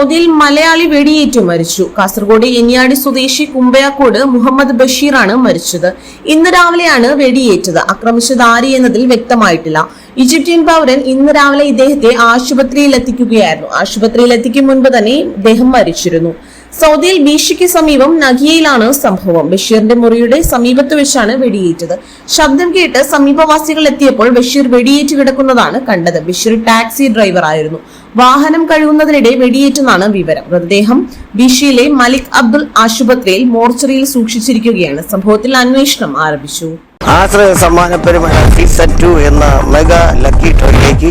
സൗദിയിൽ മലയാളി വെടിയേറ്റു മരിച്ചു. കാസർഗോഡ് എനിയാടി സ്വദേശി കുമ്പയാക്കോട് മുഹമ്മദ് ബഷീറാണ് മരിച്ചത്. ഇന്ന് രാവിലെയാണ് വെടിയേറ്റത്. ആക്രമിച്ചത് ആര് എന്നതിൽ വ്യക്തമായിട്ടില്ല. ഈജിപ്ഷ്യൻ പൗരൻ ഇന്ന് രാവിലെ ഇദ്ദേഹത്തെ ആശുപത്രിയിൽ എത്തിക്കുകയായിരുന്നു ആശുപത്രിയിൽ എത്തിക്കും മുൻപ് തന്നെ ഇദ്ദേഹം മരിച്ചിരുന്നു. സൗദിയിൽ ബീഷിക്ക് സമീപം നഗിയയിലാണ് സംഭവം. ബഷീറിന്റെ മുറിയുടെ സമീപത്ത് വെച്ചാണ് വെടിയേറ്റത്. ശബ്ദം കേട്ട് സമീപവാസികൾ എത്തിയപ്പോൾ ബഷീർ വെടിയേറ്റ് കിടക്കുന്നതാണ് കണ്ടത്. ബഷീർ ടാക്സി ഡ്രൈവർ ആയിരുന്നു. വാഹനം കഴുകുന്നതിനിടെ വെടിയേറ്റെന്നാണ് വിവരം. മൃതദേഹം ബിഷിയിലെ മലിക് അബ്ദുൽ ആശുപത്രിയിൽ മോർച്ചറിയിൽ സൂക്ഷിച്ചിരിക്കുകയാണ്. സംഭവത്തിൽ അന്വേഷണം ആരംഭിച്ചു. ആശ്രയ സമ്മാന ടി സീസൺ ടു എന്ന മെഗാ ലക്കി ഡ്രോയിലേക്ക്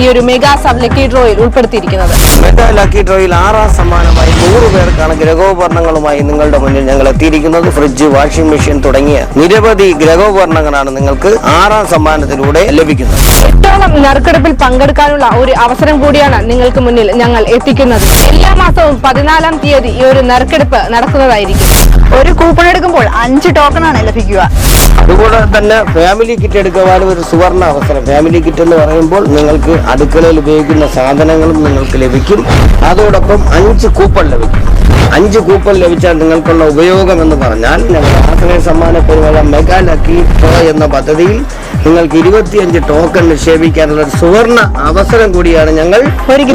ഈ ഒരു മെഗാ സബ് ലക്കി ഡ്രോയിൽ ഉൾപ്പെടുത്തിയിരിക്കുന്നത്. മെഗാ ലക്കി ഡ്രോയിൽ ആറാം സമ്മാനമായി നൂറ് പേർക്കാണ് ഗ്രഹോപകരണങ്ങളുമായി നിങ്ങളുടെ മുന്നിൽ ഞങ്ങൾ എത്തിയിരിക്കുന്നത്. ഫ്രിഡ്ജ് വാഷിംഗ് മെഷീൻ തുടങ്ങിയ നിരവധി ഗ്രഹോപകരണങ്ങളാണ് നിങ്ങൾക്ക് ആറാം സമ്മാനത്തിലൂടെ ലഭിക്കുന്നത്. എട്ടോളം നറുക്കെടുപ്പിൽ പങ്കെടുക്കാനുള്ള ഒരു അവസരം കൂടിയാണ് നിങ്ങൾക്ക് മുന്നിൽ ഞങ്ങൾ എത്തിക്കുന്നത്. എല്ലാ മാസവും പതിനാലാം തീയതി ഈ ഒരു നറുക്കെടുപ്പ് നടക്കുന്നതായിരിക്കും. ഒരു കൂപ്പൺ എടുക്കുമ്പോൾ അഞ്ച് ടോക്കൺ ആണ് ലഭിക്കുക. അതുപോലെ തന്നെ ഫാമിലി കിറ്റ് എടുക്കുവാനും ഒരു സുവർണ അവസരം. ഫാമിലി കിറ്റ് എന്ന് പറയുമ്പോൾ നിങ്ങൾക്ക് അടുക്കളയിൽ ഉപയോഗിക്കുന്ന സാധനങ്ങളും നിങ്ങൾക്ക് ലഭിക്കും. അതോടൊപ്പം അഞ്ച് കൂപ്പൺ ലഭിക്കും. അഞ്ച് കൂപ്പൺ ലഭിച്ചാൽ നിങ്ങൾക്കുള്ള ഉപയോഗം എന്ന് പറഞ്ഞാൽ ഞങ്ങൾ ആശ്രയ സമ്മാന പരിപാടി മെഗാ ലക്കി ഡ്രോ എന്ന പദ്ധതിയിൽ നിങ്ങൾക്ക് ഇരുപത്തിയഞ്ച് ടോക്കൺ നിക്ഷേപിക്കാനുള്ള ഒരു സുവർണ അവസരം കൂടിയാണ് ഞങ്ങൾ ഒരുക്കി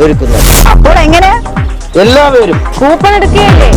ഒരുക്കുന്നത് അപ്പോൾ എങ്ങനെ? എല്ലാവരും. കൂപ്പൺ എടുക്കുകയല്ലേ?